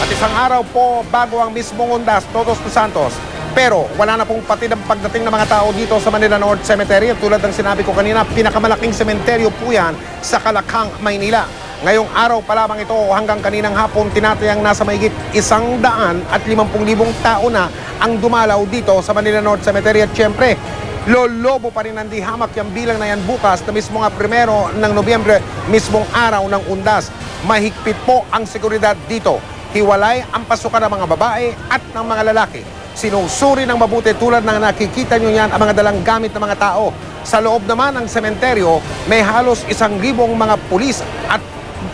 At isang araw po bago ang mismong undas, Todos dos Santos. Pero wala na pong pati ng pagdating ng mga tao dito sa Manila North Cemetery. At tulad ng sinabi ko kanina, pinakamalaking sementeryo po yan sa Kalakhang, Maynila. Ngayong araw pa lamang ito hanggang kaninang hapon tinatayang nasa mahigit isang daan at limampung libong tao na ang dumalaw dito sa Manila North Cemetery. At syempre, lolobo pa rin ang di hamak yung bilang na yan bukas na mismo nga primero ng Nobyembre, mismong araw ng undas. Mahigpit po ang seguridad dito. Hiwalay ang pasukan ng mga babae at ng mga lalaki. Sinusuri ng mabuti tulad ng nakikita nyo yan ang mga dalang gamit ng mga tao. Sa loob naman ng sementeryo, may halos isang libong mga pulis at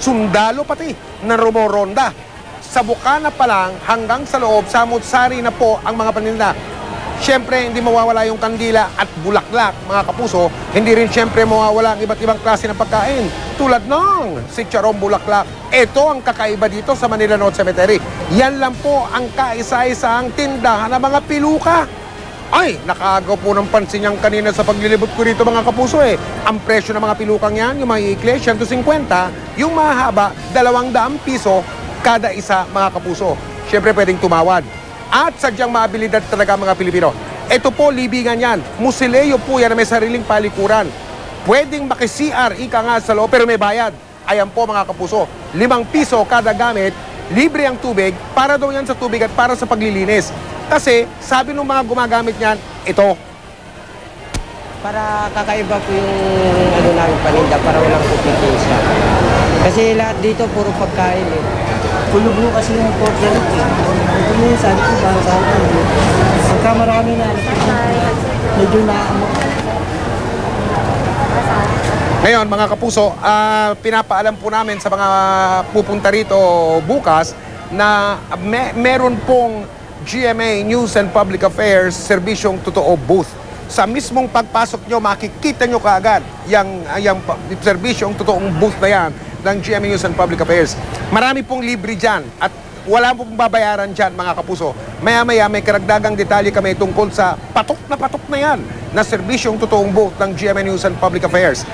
sundalo pati na rumoronda. Sa bukana pa lang hanggang sa loob, samot-sari na po ang mga paninda. Siyempre, hindi mawawala yung kandila at bulaklak, mga kapuso. Hindi rin siyempre mawawala ang iba't ibang klase ng pagkain. Tulad ng si Charong Bulaklak. Ito ang kakaiba dito sa Manila North Cemetery. Yan lang po ang kaisa-isang tindahan ng mga piluka. Ay, nakagaw po ng pansin yan kanina sa paglilibot ko rito mga kapuso eh. Ang presyo ng mga pilukang yan, yung mga ikle, 150, yung mahaba, 200 piso kada isa mga kapuso. Siyempre pwedeng tumawad. At sadyang maabilidad talaga mga Pilipino. Ito po, libingan yan. Musileo po yan na may sariling palikuran. Pwedeng maki-CR, ika nga sa loob, pero may bayad. Ayan po mga kapuso, limang piso kada gamit, libre ang tubig, para daw yan sa tubig at para sa paglilinis. Kasi sabi ng mga gumagamit niyan, ito, Para kakaiba po yung ano namin paninda para walang kompetensya. Kasi lahat dito puro pagkain eh. Kulog mo kasi yung portrait eh. Mo yung sabi ko para sa akin. Pagka marami na, medyo naamok. Ngayon, mga kapuso, ah, pinapaalam po namin sa mga pupunta rito bukas na me- meron pong GMA News and Public Affairs serbisyong totoo booth. Sa mismong pagpasok nyo, makikita nyo kaagad yung, yung serbisyong totoong booth na yan ng GMA News and Public Affairs. Marami pong libre dyan at wala pong babayaran dyan, mga kapuso. Maya-maya may karagdagang detalye kami tungkol sa patok na patok na yan na serbisyong totoong booth ng GMA News and Public Affairs.